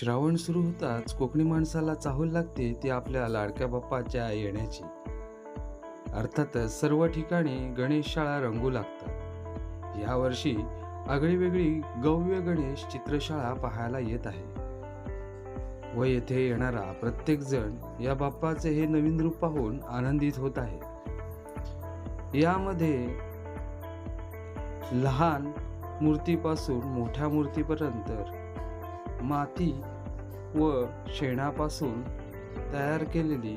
श्रावण सुरू होताच कोकणी माणसाला चाहूल लागते ती आपल्या लाडक्या बाप्पाच्या येण्याची. अर्थातच सर्व ठिकाणी गणेशशाळा रंगू लागतात. यावर्षी आगळीवेगळी गव्य गणेश चित्रशाळा पाहायला येत आहे. व येथे येणारा प्रत्येक जण या बाप्पाचे हे नवीन रूप पाहून आनंदित होत आहे. यामध्ये लहान मूर्तीपासून मोठ्या मूर्तीपर्यंत माती व शेणापासून तयार केलेली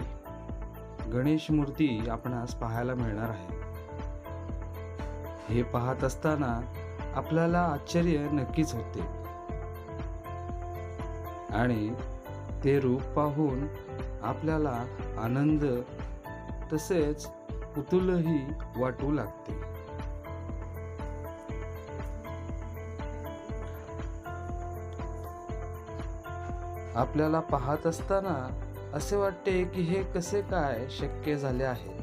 गणेश मूर्ती आपणास पाहायला मिळणार आहे. हे पाहत असताना आपल्याला आश्चर्य नक्कीच होते. आणि ते रूप पाहून आपल्याला आनंद तसेच पुतुलही वाटू लागते. आपल्याला पाहत असताना असे वाटते की हे कसे काय शक्य झाले आहे.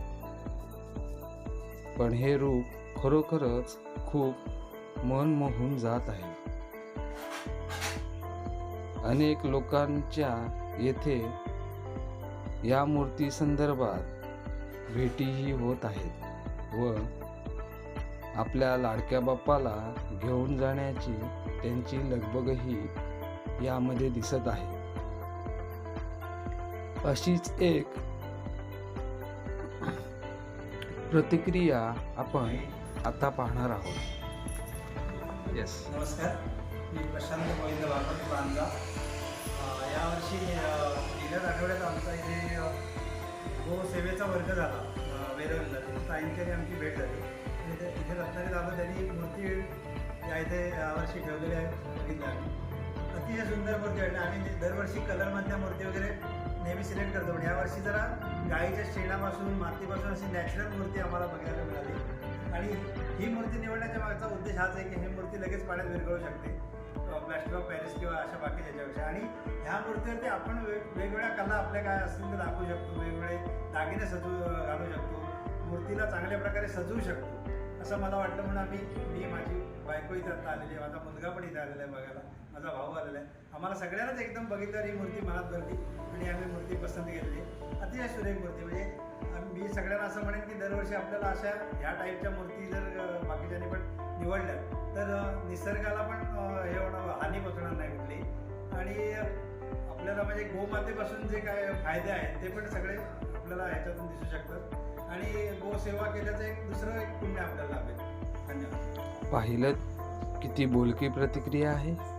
पण हे रूप खरोखरच खूप मन मोहून जात आहे. अनेक लोकांच्या येथे या मूर्ती संदर्भात भेटीही होत आहेत व आपल्या लाडक्या बाप्पाला घेऊन जाण्याची त्यांची लगबगही यामध्ये दिसत आहे. अशीच एक प्रतिक्रिया आपण आता पाहणार आहोत. येस नमस्कार. मी प्रशांत गोविंद बापट बांधा यावर्षी गेल्याच आठवड्यात आमचा इथे अ, गोसेवेचा वर्ग झाला. वेरवलीला. तिथे सायंकाळी आमची भेट झाली. आणि इथे रत्नागिरी दादा त्यांनी मूर्ती या इथे यावर्षी ठेवलेली आहे बघितल्या अतिशय सुंदर मूर्ती वाटली आम्ही ते दरवर्षी कलरमधल्या मूर्ती वगैरे नेहमी सिलेक्ट करतो. पण यावर्षी जरा गाईच्या शेणापासून मातीपासून अशी नॅचरल मूर्ती आम्हाला बघायला मिळाली. आणि ही मूर्ती निवडण्याच्या मागचा उद्देश हाच आहे की ही मूर्ती लगेच पाण्यात विरघळू शकते. प्लॅस्टिक ऑफ पॅरिस किंवा अशा बाकी त्याच्यापेक्षा. आणि ह्या मूर्तीवरती आपण वेग वेगवेगळ्या कला आपल्या काय असतील ते दाखवू शकतो. वेगवेगळे दागिने सजू घालू शकतो. मूर्तीला चांगल्या प्रकारे सजवू शकतो. असं मला वाटलं म्हणून आम्ही मी माझी बायको इथं आता आलेली आहे. माझा मुलगा पण इथं आलेला आहे बघायला. माझा भाऊ आलेला आहे. आम्हाला सगळ्यांनाच एकदम बघितल्यावर ही मूर्ती मनात भरली. आणि आम्ही मूर्ती पसंत केलेली. अतिशय सुरेख मूर्ती. म्हणजे मी सगळ्यांना असं म्हणेन की दरवर्षी आपल्याला अशा ह्या टाईपच्या मूर्ती जर बाकीच्याने पण निवडल्या तर निसर्गाला पण हे होणार हानी पोचणार नाही कुठली. आणि आपल्याला म्हणजे गोमातेपासून जे काय फायदे आहेत ते पण सगळे आपल्याला ह्याच्यातून दिसू शकतात. आणि गोसेवा केल्याचं एक दुसरं एक पुण्य आपल्याला लाभेल. धन्यवाद. पाहिलं किती बोलकी प्रतिक्रिया आहे.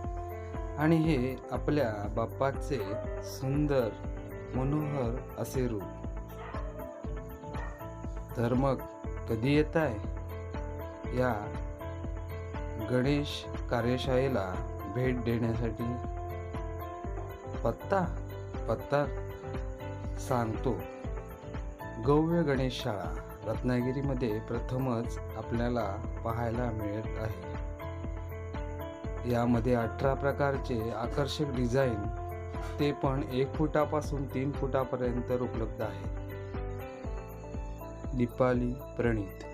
आणि हे आपल्या बाप्पाचे सुंदर मनोहर असे रूप. तर मग कधी येत आहे? या गणेश कार्यशाळेला भेट देण्यासाठी. पत्ता पत्ता सांगतो. गव्य गणेश शाळा रत्नागिरीमध्ये प्रथमच आपल्याला पाहायला मिळत आहे. यामध्ये अठरा प्रकारचे आकर्षक डिझाईन ते पण एक फुटापासून तीन फुटापर्यंत उपलब्ध आहे. दीपाली प्रणीत.